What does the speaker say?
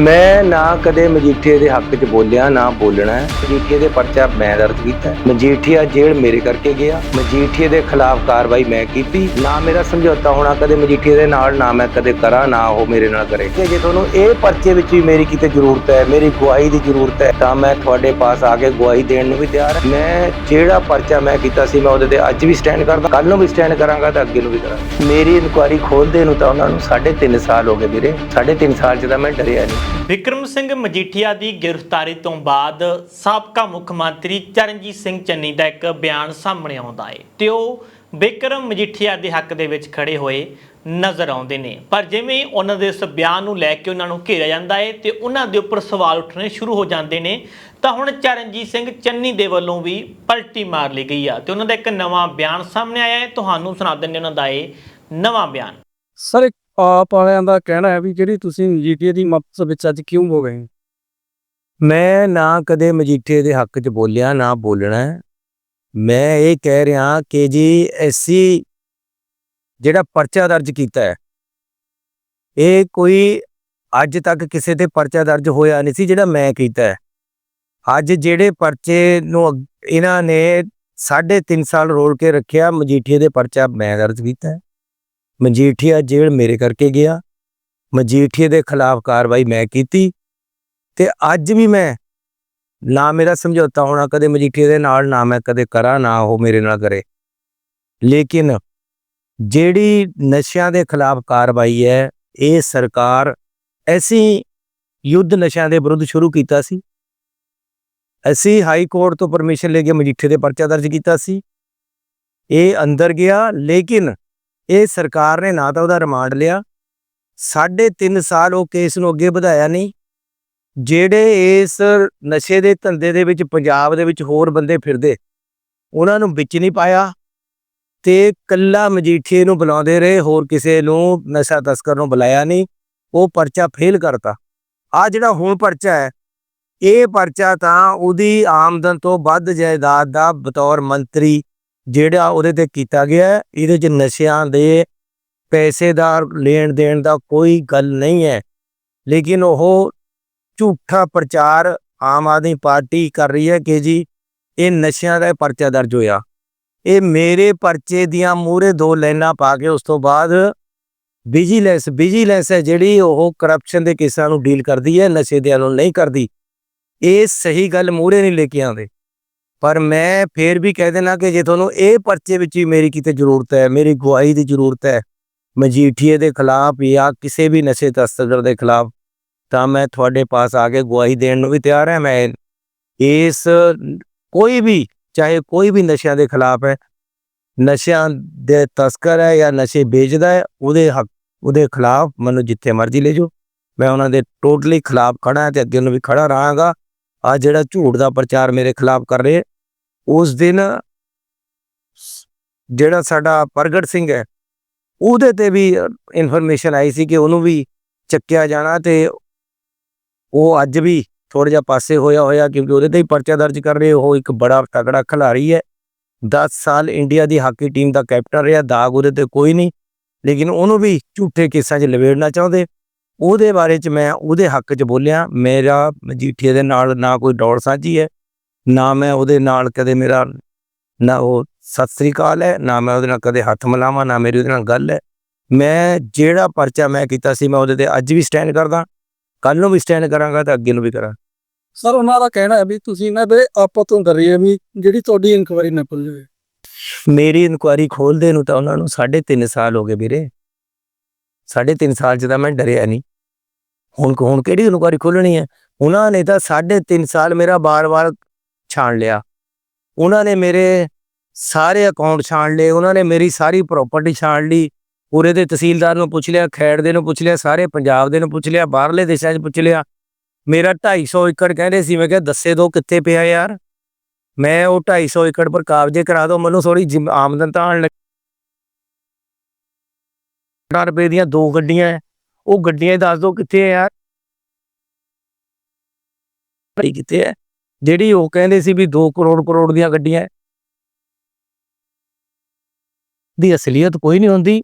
ਮੈਂ ਨਾ ਕਦੇ ਮਜੀਠੀਏ ਦੇ ਹੱਕ 'ਚ ਬੋਲਿਆ, ਨਾ ਬੋਲਣਾ। ਹੈ ਮਜੀਠੀਏ ਦੇ ਪਰਚਾ ਮੈਂ ਦਰਜ ਕੀਤਾ। ਮਜੀਠੀਆ ਜੇਲ੍ਹ ਮੇਰੇ ਕਰਕੇ ਗਿਆ। ਮਜੀਠੀਏ ਦੇ ਖਿਲਾਫ ਕਾਰਵਾਈ ਮੈਂ ਕੀਤੀ। ਨਾ ਮੇਰਾ ਸਮਝੌਤਾ ਹੋਣਾ ਕਦੇ ਮਜੀਠੀਏ ਦੇ ਨਾਲ, ਨਾ ਮੈਂ ਕਦੇ ਕਰਾਂ, ਨਾ ਉਹ ਮੇਰੇ ਨਾਲ ਕਰੇ। ਕਿ ਜੇ ਤੁਹਾਨੂੰ ਇਹ ਪਰਚੇ ਵਿੱਚ ਵੀ ਮੇਰੀ ਕਿਤੇ ਜ਼ਰੂਰਤ ਹੈ, ਮੇਰੀ ਗਵਾਹੀ ਦੀ ਜ਼ਰੂਰਤ ਹੈ, ਤਾਂ ਮੈਂ ਤੁਹਾਡੇ ਪਾਸ ਆ ਕੇ ਗਵਾਹੀ ਦੇਣ ਨੂੰ ਵੀ ਤਿਆਰ ਹਾਂ। ਮੈਂ ਜਿਹੜਾ ਪਰਚਾ ਮੈਂ ਕੀਤਾ ਸੀ, ਮੈਂ ਉਹਦੇ ਤੇ ਅੱਜ ਵੀ ਸਟੈਂਡ ਕਰਦਾ ਕੱਲ ਨੂੰ ਵੀ ਸਟੈਂਡ ਕਰਾਂਗਾ ਤਾਂ ਅੱਗੇ ਨੂੰ ਵੀ ਕਰਾਂਗਾ। ਮੇਰੀ ਇਨਕੁਆਇਰੀ ਖੋਲਦੇ ਨੂੰ ਤਾਂ ਉਹਨਾਂ ਨੂੰ 3.5 ਸਾਲ ਹੋ ਗਏ ਵੀਰੇ। 3.5 ਸਾਲ 'ਚ ਤਾਂ ਮੈਂ ਡਰਿਆ ਨਹੀਂ ਵਿਕਰਮ ਸਿੰਘ ਮਜੀਠੀਆ ਦੀ ਗ੍ਰਿਫਤਾਰੀ ਤੋਂ ਬਾਅਦ ਸਾਬਕਾ ਮੁੱਖ ਮੰਤਰੀ ਚਰਨਜੀਤ ਸਿੰਘ ਚੰਨੀ ਦਾ ਇੱਕ ਬਿਆਨ ਸਾਹਮਣੇ ਆਉਂਦਾ ਹੈ ਤੇ ਉਹ ਵਿਕਰਮ ਮਜੀਠੀਆ ਦੇ ਹੱਕ ਦੇ ਵਿੱਚ ਖੜੇ ਹੋਏ ਨਜ਼ਰ ਆਉਂਦੇ ਨੇ। ਪਰ ਜਿਵੇਂ ਉਹਨਾਂ ਦੇ ਇਸ ਬਿਆਨ ਨੂੰ ਲੈ ਕੇ ਉਹਨਾਂ ਨੂੰ ਘੇਰਿਆ ਜਾਂਦਾ ਹੈ ਤੇ ਉਹਨਾਂ ਦੇ ਉੱਪਰ ਸਵਾਲ ਉੱਠਣੇ ਸ਼ੁਰੂ ਹੋ ਜਾਂਦੇ ਨੇ, ਤਾਂ ਹੁਣ ਚਰਨਜੀਤ ਸਿੰਘ ਚੰਨੀ ਦੇ ਵੱਲੋਂ ਵੀ ਪਲਟੀ ਮਾਰ ਲਈ ਗਈ ਆ ਤੇ ਉਹਨਾਂ ਦਾ ਇੱਕ ਨਵਾਂ ਬਿਆਨ ਸਾਹਮਣੇ ਆਇਆ ਹੈ। ਤੁਹਾਨੂੰ ਸੁਣਾ ਦਿੰਦੇ ਉਹਨਾਂ ਦਾ ਇਹ ਨਵਾਂ ਬਿਆਨ। ਸਰ, ਇੱਕ ਆਪ ਵਾਲਿਆਂ ਦਾ ਕਹਿਣਾ ਹੈ ਵੀ ਜਿਹੜੀ ਤੁਸੀਂ ਮਜੀਠੀਏ ਦੀ ਮਦਦ ਵਿੱਚ ਅੱਜ ਕਿਉਂ ਹੋ ਗਏ? ਮੈਂ ਨਾ ਕਦੇ ਮਜੀਠੀਏ ਦੇ ਹੱਕ 'ਚ ਬੋਲਿਆ, ਨਾ ਬੋਲਣਾ ਮੈਂ ਇਹ ਕਹਿ ਰਿਹਾ ਕਿ ਜੀ ਐਸੀ ਜਿਹੜਾ ਪਰਚਾ ਦਰਜ ਕੀਤਾ ਹੈ, ਇਹ ਕੋਈ ਅੱਜ ਤੱਕ ਕਿਸੇ ਤੇ ਪਰਚਾ ਦਰਜ ਹੋਇਆ ਨਹੀਂ ਸੀ ਜਿਹੜਾ ਮੈਂ ਕੀਤਾ ਹੈ। ਅੱਜ ਜਿਹੜੇ ਪਰਚੇ ਨੂੰ ਅਗ- ਇਹਨਾਂ ਨੇ 3.5 ਸਾਲ ਰੋਲ ਕੇ ਰੱਖਿਆ, ਮਜੀਠੀਏ ਦੇ ਪਰਚਾ ਮੈਂ ਦਰਜ ਕੀਤਾ ਮਜੀਠੀਆ ਜੇਲ੍ਹ ਮੇਰੇ ਕਰਕੇ ਗਿਆ। ਮਜੀਠੀਏ ਦੇ ਖਿਲਾਫ ਕਾਰਵਾਈ ਮੈਂ ਕੀਤੀ ਤੇ ਅੱਜ ਵੀ ਮੈਂ ਨਾ ਮੇਰਾ ਸਮਝੌਤਾ ਹੋਣਾ ਕਦੇ ਮਜੀਠੀਏ ਦੇ ਨਾਲ, ਨਾ ਮੈਂ ਕਦੇ ਕਰਾਂ, ਨਾ ਉਹ ਮੇਰੇ ਨਾਲ ਕਰੇ। ਲੇਕਿਨ ਜਿਹੜੀ ਨਸ਼ਿਆਂ ਦੇ ਖਿਲਾਫ ਕਾਰਵਾਈ ਹੈ, ਇਹ ਸਰਕਾਰ ਐਸੀ ਯੁੱਧ ਨਸ਼ਿਆਂ ਦੇ ਵਿਰੁੱਧ ਸ਼ੁਰੂ ਕੀਤਾ ਸੀ। ਅਸੀਂ ਹਾਈ ਕੋਰਟ ਤੋਂ ਪਰਮਿਸ਼ਨ ਲੈ ਕੇ ਮਜੀਠੇ ਦੇ ਪਰਚਾ ਦਰਜ ਕੀਤਾ ਸੀ। ਇਹ ਅੰਦਰ ਗਿਆ, ਲੇਕਿਨ ਇਹ ਸਰਕਾਰ ਨੇ ਨਾ ਤਾਂ ਉਹਦਾ ਰਿਮਾਂਡ ਲਿਆ। ਸਾਢੇ ਤਿੰਨ ਸਾਲ ਉਹ ਕੇਸ ਨੂੰ ਅੱਗੇ ਵਧਾਇਆ ਨਹੀਂ। ਜਿਹੜੇ ਇਸ ਨਸ਼ੇ ਦੇ ਧੰਦੇ ਦੇ ਵਿੱਚ, ਪੰਜਾਬ ਦੇ ਵਿੱਚ ਹੋਰ ਬੰਦੇ ਫਿਰਦੇ, ਉਹਨਾਂ ਨੂੰ ਵਿੱਚ ਨਹੀਂ ਪਾਇਆ ਤੇ ਕੱਲਾ ਮਜੀਠੀਏ ਨੂੰ ਬੁਲਾਉਂਦੇ ਰਹੇ, ਹੋਰ ਕਿਸੇ ਨੂੰ ਨਸ਼ਾ ਤਸਕਰ ਨੂੰ ਬੁਲਾਇਆ ਨਹੀਂ। ਉਹ ਪਰਚਾ ਫੇਲ ਕਰਤਾ। ਆ ਜਿਹੜਾ ਹੁਣ ਪਰਚਾ ਹੈ, ਇਹ ਪਰਚਾ ਤਾਂ ਉਹਦੀ ਆਮਦਨ ਤੋਂ ਵੱਧ ਜਾਇਦਾਦ ਦਾ ਬਤੌਰ ਮੰਤਰੀ ਜਿਹੜਾ ਉਹਦੇ ਤੇ ਕੀਤਾ ਗਿਆ ਇਹਦੇ 'ਚ ਨਸ਼ਿਆਂ ਦੇ ਪੈਸੇ ਦਾ ਲੈਣ ਦੇਣ ਦਾ ਕੋਈ ਗੱਲ ਨਹੀਂ ਹੈ। ਲੇਕਿਨ ਉਹ ਝੂਠਾ ਪ੍ਰਚਾਰ ਆਮ ਆਦਮੀ ਪਾਰਟੀ ਕਰ ਰਹੀ ਹੈ ਕਿ ਜੀ ਇਹ ਨਸ਼ਿਆਂ ਦਾ ਪਰਚਾ ਦਰਜ ਹੋਇਆ। ਇਹ ਮੇਰੇ ਪਰਚੇ ਦੀਆਂ ਮੂਹਰੇ ਦੋ ਲਾਈਨਾਂ ਪਾ ਕੇ ਉਸ ਤੋਂ ਬਾਅਦ ਵਿਜੀਲੈਂਸ ਵਿਜੀਲੈਂਸ ਹੈ ਜਿਹੜੀ ਉਹ ਕਰਪਸ਼ਨ ਦੇ ਕੇਸਾਂ ਨੂੰ ਡੀਲ ਕਰਦੀ ਹੈ, ਨਸ਼ੇ ਦੇ ਨਾਲ ਨਹੀਂ ਕਰਦੀ। ਇਹ ਸਹੀ ਗੱਲ ਮੂਹਰੇ ਨਹੀਂ ਲੈ ਕੇ ਆਉਂਦੇ। ਪਰ ਮੈਂ ਫੇਰ ਵੀ ਕਹਿ ਦੇਣਾ ਕਿ ਜੇ ਤੁਹਾਨੂੰ ਇਹ ਪਰਚੇ ਵਿੱਚ ਹੀ ਮੇਰੀ ਕਿਤੇ ਜ਼ਰੂਰਤ ਹੈ, ਮੇਰੀ ਗਵਾਹੀ ਦੀ ਜ਼ਰੂਰਤ ਹੈ ਮਜੀਠੀਏ ਦੇ ਖਿਲਾਫ ਜਾਂ ਕਿਸੇ ਵੀ ਨਸ਼ੇ ਤਸਕਰ ਦੇ ਖਿਲਾਫ, ਤਾਂ ਮੈਂ ਤੁਹਾਡੇ ਪਾਸ ਆ ਕੇ ਗਵਾਹੀ ਦੇਣ ਨੂੰ ਵੀ ਤਿਆਰ ਹਾਂ। ਮੈਂ ਇਸ ਕੋਈ ਵੀ, ਚਾਹੇ ਕੋਈ ਵੀ ਨਸ਼ਿਆਂ ਦੇ ਖਿਲਾਫ ਹੈ, ਨਸ਼ਿਆਂ ਦੇ ਤਸਕਰ ਹੈ ਜਾਂ ਨਸ਼ੇ ਵੇਚਦਾ ਹੈ, ਉਹਦੇ ਹੱਕ, ਉਹਦੇ ਖਿਲਾਫ ਮੈਨੂੰ ਜਿੱਥੇ ਮਰਜ਼ੀ ਲੈ ਜਾਓ। ਮੈਂ ਉਹਨਾਂ ਦੇ ਟੋਟਲੀ ਖਿਲਾਫ ਖੜਾ ਹਾਂ ਤੇ ਅੱਗੇ ਨੂੰ ਵੀ ਖੜਾ ਰਹਾਂਗਾ। ਆ ਜਿਹੜਾ ਝੂਠ ਦਾ ਪ੍ਰਚਾਰ ਮੇਰੇ ਖਿਲਾਫ ਕਰ ਰਹੇ, ਉਸ ਦਿਨ ਜਿਹੜਾ ਸਾਡਾ ਪ੍ਰਗਟ ਸਿੰਘ ਹੈ, ਉਹਦੇ ਤੇ ਵੀ ਇਨਫੋਰਮੇਸ਼ਨ ਆਈ ਸੀ ਕਿ ਉਹਨੂੰ ਵੀ ਚੱਕਿਆ ਜਾਣਾ ਤੇ ਉਹ ਅੱਜ ਵੀ ਥੋੜਾ ਜਿਹਾ ਪਾਸੇ ਹੋਇਆ ਹੋਇਆ ਕਿਉਂਕਿ ਉਹਦੇ ਤੇ ਹੀ ਪਰਚਾ ਦਰਜ ਕਰ ਰਹੇ, ਉਹ ਇੱਕ ਬੜਾ ਤਕੜਾ ਖਿਡਾਰੀ ਹੈ। 10 ਸਾਲ ਇੰਡੀਆ ਦੀ ਹਾਕੀ ਟੀਮ ਦਾ ਕੈਪਟਨ ਰਿਹਾ, ਦਾਗ ਉਹਦੇ ਤੇ ਕੋਈ ਨਹੀਂ, ਲੇਕਿਨ ਉਹਨੂੰ ਵੀ ਝੂਠੇ ਕੇਸਾਂ 'ਚ ਲਵੇੜਨਾ ਚਾਹੁੰਦੇ। ਉਹਦੇ ਬਾਰੇ 'ਚ ਮੈਂ ਉਹਦੇ ਹੱਕ 'ਚ ਬੋਲਿਆ ਮੇਰਾ ਮਜੀਠੀਏ ਦੇ ਨਾਲ ਨਾ ਕੋਈ ਦੌੜ ਸਾਂਝੀ ਹੈ ਨਾ ਮੈਂ ਉਹਦੇ ਨਾਲ ਕਦੇ ਮੇਰਾ ਨਾ ਉਹ ਸਤਿ ਸ੍ਰੀ ਅਕਾਲ ਹੈ ਨਾ ਮੈਂ ਉਹਦੇ ਨਾਲ ਕਦੇ ਹੱਥ ਮਿਲਾਵਾਂ ਨਾ ਮੇਰੀ ਉਹਦੇ ਨਾਲ ਗੱਲ ਹੈ। ਮੈਂ ਜਿਹੜਾ ਪਰਚਾ ਮੈਂ ਕੀਤਾ ਸੀ ਮੈਂ ਉਹਦੇ ਤੇ ਅੱਜ ਵੀ ਸਟੈਂਡ ਕਰਦਾ ਕੱਲ ਨੂੰ ਵੀ ਸਟੈਂਡ ਕਰਾਂਗਾ ਤਾਂ ਅੱਗੇ ਨੂੰ ਵੀ ਕਰਾਂ ਸਰ ਉਹਨਾਂ ਦਾ ਕਹਿਣਾ ਹੈ ਵੀ ਤੁਸੀਂ ਇਹਨਾਂ ਦੇ ਆਪਸ ਤੋਂ ਹੋ ਵੀ ਜਿਹੜੀ ਤੁਹਾਡੀ ਇਨਕੁਆਇਰੀ ਨਾ ਖੁੱਲ ਜਾਵੇ। ਮੇਰੀ ਇਨਕੁਆਇਰੀ ਖੋਲਦੇ ਨੂੰ ਤਾਂ ਉਹਨਾਂ ਨੂੰ 3.5 ਸਾਲ ਹੋ ਗਏ ਵੀਰੇ। 3.5 ਸਾਲ ਚ ਤਾਂ ਮੈਂ ਡਰਿਆ ਨਹੀਂ। ਹੁਣ ਹੁਣ ਕਿਹੜੀ ਇਨਕੁਆਇਰੀ ਖੋਲਣੀ ਹੈ? ਉਹਨਾਂ ਨੇ ਤਾਂ 3.5 ਸਾਲ ਮੇਰਾ ਬਾਰ-ਬਾਰ ਛਾਣ ਲਿਆ। ਉਹਨਾਂ ਨੇ ਮੇਰੇ ਸਾਰੇ ਅਕਾਊਂਟ ਛਾਣ ਲਏ ਉਹਨਾਂ ਨੇ ਮੇਰੀ ਸਾਰੀ ਪ੍ਰਾਪਰਟੀ ਛਾਣ ਲਈ। ਪੂਰੇ ਦੇ ਤਹਿਸੀਲਦਾਰ ਨੂੰ ਪੁੱਛ ਲਿਆ ਖੈੜ ਦੇ ਨੂੰ ਪੁੱਛ ਲਿਆ ਸਾਰੇ ਪੰਜਾਬ ਦੇ ਨੂੰ ਪੁੱਛ ਲਿਆ ਬਾਹਰਲੇ ਦੇਸ਼ਾਂ 'ਚ ਪੁੱਛ ਲਿਆ। ਮੇਰਾ 250 ਏਕੜ ਕਹਿੰਦੇ ਸੀ ਮੈਂ ਕਿਹਾ ਦੱਸੇ ਦੋ ਕਿੱਥੇ ਪਿਆ ਯਾਰ? ਮੈਂ ਉਹ 250 ਏਕੜ ਪਰ ਕਾਬਜ਼ੇ ਕਰਾ ਦੋ ਮੈਨੂੰ ਥੋੜੀ ਆਮਦਨ ਤਾਂ ਆਣ ਲੱਗ। ਰੁਪਏ ਦੀਆਂ ਦੋ ਗੱਡੀਆਂ ਹੈ, ਉਹ ਗੱਡੀਆਂ ਦੱਸ ਦੋ ਕਿੱਥੇ ਹੈ ਯਾਰ। ਭਾਈ ਕਿੱਥੇ ਹੈ ਜਿਹੜੀ ਉਹ ਕਹਿੰਦੇ ਸੀ ਵੀ 2 ਕਰੋੜ ਕਰੋੜ ਦੀਆਂ ਗੱਡੀਆਂ। ਦੀ ਅਸਲੀਅਤ ਕੋਈ ਨਹੀਂ ਹੁੰਦੀ।